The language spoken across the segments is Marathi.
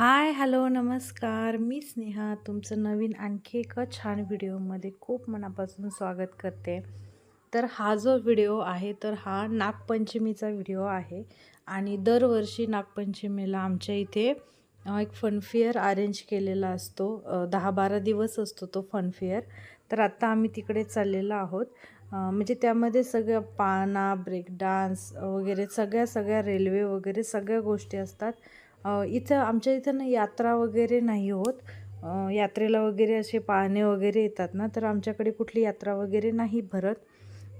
हाय हॅलो नमस्कार. मी स्नेहा. तुमचं नवीन आणखी एका छान व्हिडिओमध्ये खूप मनापासून स्वागत करते. तर हा जो व्हिडिओ आहे तर हा नागपंचमीचा व्हिडिओ आहे आणि दरवर्षी नागपंचमीला आमच्या इथे एक फनफेअर अरेंज केलेला असतो. दहा बारा दिवस असतो तो फनफेअर तर आत्ता आम्ही तिकडे चाललेलो आहोत. म्हणजे त्यामध्ये सगळ्या पाना ब्रेक डान्स वगैरे सगळ्या सगळ्या रेल्वे वगैरे सगळ्या गोष्टी असतात. इथं आमच्या इथं ना यात्रा वगैरे नाही होत. यात्रेला वगैरे असे पाहणे वगैरे येतात ना तर आमच्याकडे कुठली यात्रा वगैरे नाही भरत.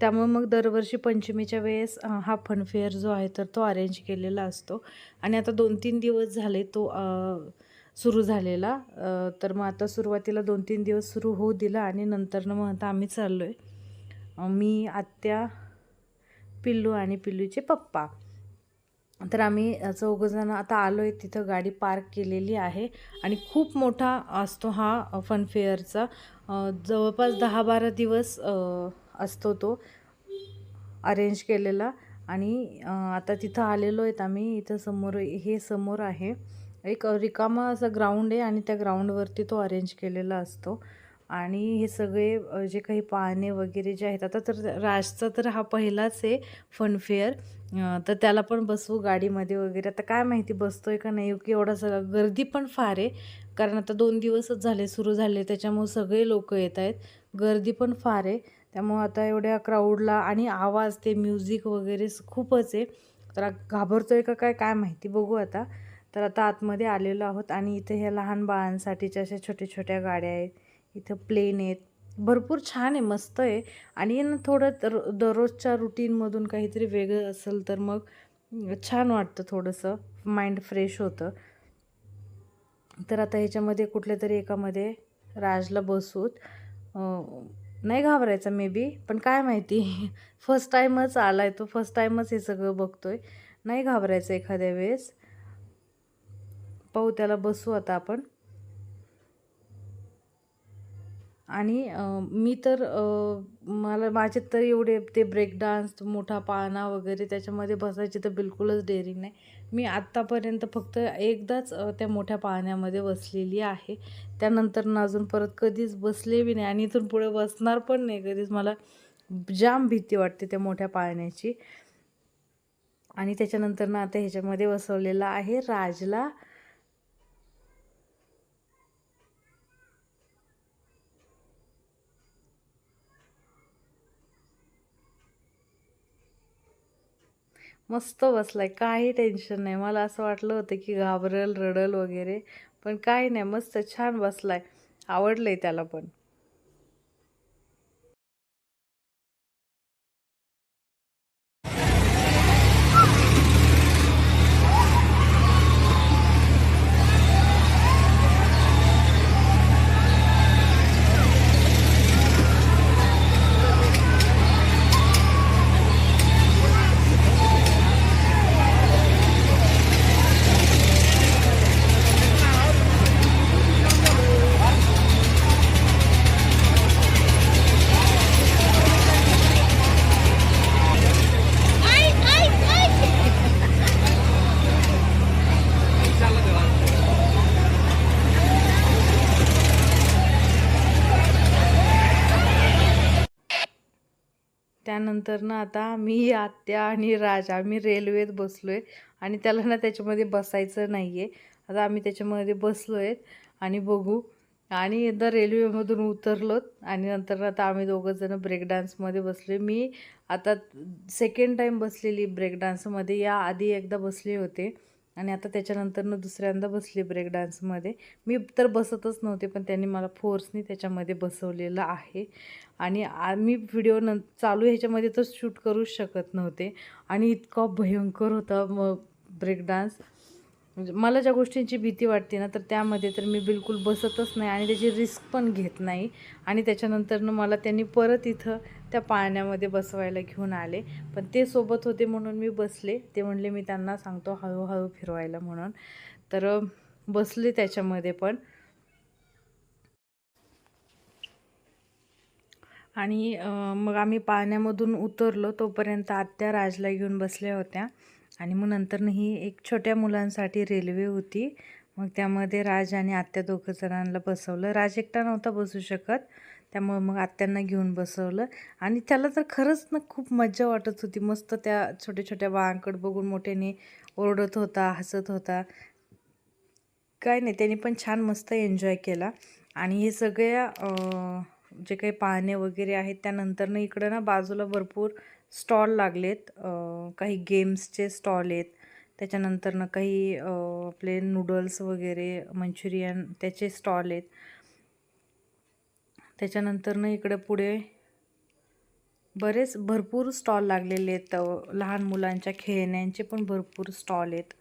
त्यामुळे मग दरवर्षी पंचमीच्या वेळेस हा फनफेअर जो आहे तर तो अरेंज केलेला असतो. आणि आता दोन तीन दिवस झाले तो सुरू झालेला. तर मग आता सुरुवातीला दोन तीन दिवस सुरू होऊ दिला आणि नंतरनं मग आता आम्ही चाललो आहे मी आत्या पिल्लू आणि पिल्लूचे पप्पा. तर आम्ही चौघंजणं आता आलो आहे तिथं गाडी पार्क केलेली आहे आणि खूप मोठा असतो हा फनफेअरचा जवळपास दहा बारा दिवस असतो तो अरेंज केलेला आणि आता तिथं आलेलो आहेत आम्ही. इथं समोर हे समोर आहे. एक रिकामा असा ग्राउंड आहे आणि त्या ग्राउंडवरती तो अरेंज केलेला असतो. आणि हे सगळे जे काही पाहणे वगैरे जे आहेत आता तर राजचा तर हा पहिलाच आहे फनफेअर तर त्याला पण बसवू गाडीमध्ये वगैरे. आता काय माहिती बसतोय का नाही की एवढा सगळा गर्दी पण फार आहे. कारण आता दोन दिवसच झाले सुरू झाले त्याच्यामुळे सगळे लोक येत आहेत. गर्दी पण फार आहे. त्यामुळं आता एवढ्या क्राऊडला आणि आवाज ते म्युझिक वगैरे खूपच आहे. तर घाबरतोय का काय काय माहिती बघू आता. तर आता आतमध्ये आलेलो आहोत आणि इथे ह्या लहान बाळांसाठीच्या अशा छोट्या छोट्या गाड्या आहेत. इथं प्लेन आहेत. भरपूर छान आहे मस्त आहे. आणि ना थोडं तर दररोजच्या रुटीनमधून काहीतरी वेगळं असेल तर मग छान वाटतं थोडंसं. माइंड फ्रेश होतं. तर आता ह्याच्यामध्ये कुठल्या तरी एकामध्ये राजला बसूत. नाही घाबरायचा मे बी पण काय माहिती. फर्स्ट टाईमच आला आहे तो फर्स्ट टाईमच हे सगळं बघतोय. नाही घाबरायचं एखाद्या वेळेस. पाहू त्याला बसू आता आपण. आणि मी तर मला माझे तर एवढे ते ब्रेक डान्स मोठा पाळणा वगैरे त्याच्यामध्ये बसायची तर बिलकुलच डेअरिंग नाही. मी आत्तापर्यंत फक्त एकदाच त्या मोठ्या पाळण्यामध्ये बसलेली आहे. त्यानंतर ना अजून परत कधीच बसले बी नाही आणि इथून पुढे बसणार पण नाही. कधीच मला जाम भीती वाटते त्या मोठ्या पाळण्याची आणि त्याच्यानंतर ना आता ह्याच्यामध्ये बसवलेला आहे राजला. मस्त बसलाय. काही टेन्शन नाही. मला असं वाटलं होतं की घाबरल रडल वगैरे पण काही नाही. मस्त छान बसलाय. आवडलंय त्याला पण. त्यानंतर ना आता मी आत्या आणि राज आम्ही रेल्वेत बसलो आहे आणि त्याला ना त्याच्यामध्ये बसायचं नाही आहे आता आम्ही त्याच्यामध्ये बसलो आहेत आणि बघू. आणि एकदा रेल्वेमधून उतरलोत आणि नंतर आता आम्ही दोघंजणं ब्रेक डान्समध्ये आहे मी आता सेकंड टाईम बसलेली ब्रेक डान्समध्ये या आधी एकदा बसले होते. आणि आता त्याच्यानंतरनं दुसऱ्यांदा बसली ब्रेक डान्समध्ये मी तर बसतच नव्हते पण त्यांनी मला फोर्सनी त्याच्यामध्ये बसवलेलं आहे. आणि मी व्हिडिओ न चालू ह्याच्यामध्ये तर शूट करूच शकत नव्हते. आणि इतका भयंकर होता मग ब्रेक डान्स म्हणजे मला ज्या गोष्टींची भीती वाटते ना तर त्यामध्ये तर मी बिलकुल बसतच नाही आणि त्याची रिस्क पण घेत नाही. आणि त्याच्यानंतरनं मला त्यांनी परत इथं त्या पाळण्यामध्ये बसवायला घेऊन आले. पण ते सोबत होते म्हणून मी बसले. ते म्हणले मी त्यांना सांगतो हळूहळू फिरवायला म्हणून. तर बसले त्याच्यामध्ये पण. आणि मग आम्ही पाण्यामधून उतरलो. तोपर्यंत आत्या राजला घेऊन बसल्या होत्या. आणि मग नंतर ही एक छोट्या मुलांसाठी रेल्वे होती. मग त्यामध्ये राज आणि आत्या दोघं जणांना बसवलं. राज एकटा नव्हता बसू शकत. त्यामुळे मग आत्यांना घेऊन बसवलं. आणि त्याला तर खरंच ना खूप मज्जा वाटत होती. मस्त त्या छोट्या छोट्या बाळांकडे बघून मोठ्याने ओरडत होता हसत होता. काय नाही त्यांनी पण छान मस्त एन्जॉय केला. आणि हे सगळ्या जे काही पाहणे वगैरे आहेत त्यानंतरनं इकडं ना बाजूला भरपूर स्टॉल लागलेत. काही गेम्सचे स्टॉल आहेत. त्याच्यानंतरनं काही आपले नूडल्स वगैरे मंचुरियन त्याचे स्टॉल आहेत. त्याच्यानंतरनं इकडे पुढे बरेच भरपूर स्टॉल लागलेले आहेत. लहान मुलांच्या खेळण्यांचे पण भरपूर स्टॉल आहेत.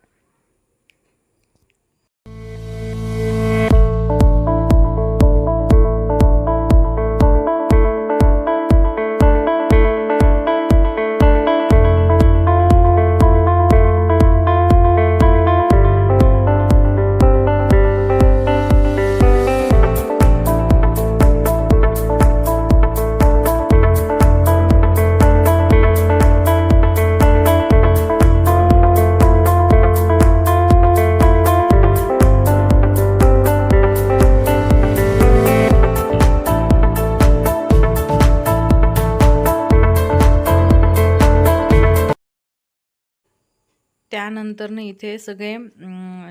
त्यानंतरनं इथे सगळे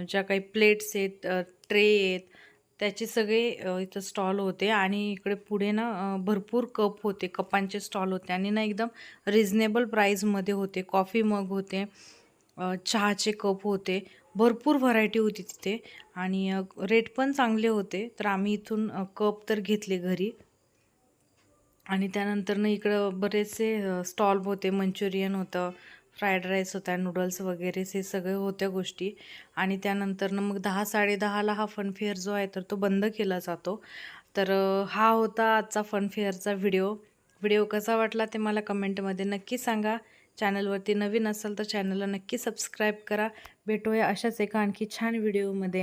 ज्या काही प्लेट्स आहेत ट्रे आहेत त्याचे सगळे इथं स्टॉल होते आणि इकडे पुढे ना भरपूर कप होते कपांचे स्टॉल होते आणि ना एकदम रिजनेबल प्राईजमध्ये होते. कॉफी मग होते चहाचे कप होते भरपूर व्हरायटी होती तिथे आणि रेट पण चांगले होते. तर आम्ही इथून कप तर घेतले घरी. आणि त्यानंतरनं इकडं बरेचसे स्टॉल होते मंचुरियन होतं फ्राईड राईस होता नूडल्स वगैरे हे सगळे होत्या गोष्टी. आणि त्यानंतरनं मग दहा साडेदहाला हा फनफेअर जो आहे तर तो बंद केला जातो. तर हा होता आजचा फनफेअरचा व्हिडिओ व्हिडिओ कसा वाटला ते मला कमेंटमध्ये नक्की सांगा. चॅनलवरती नवीन असाल तर चॅनलला नक्की सबस्क्राईब करा. भेटूया अशाच एका आणखी छान व्हिडिओमध्ये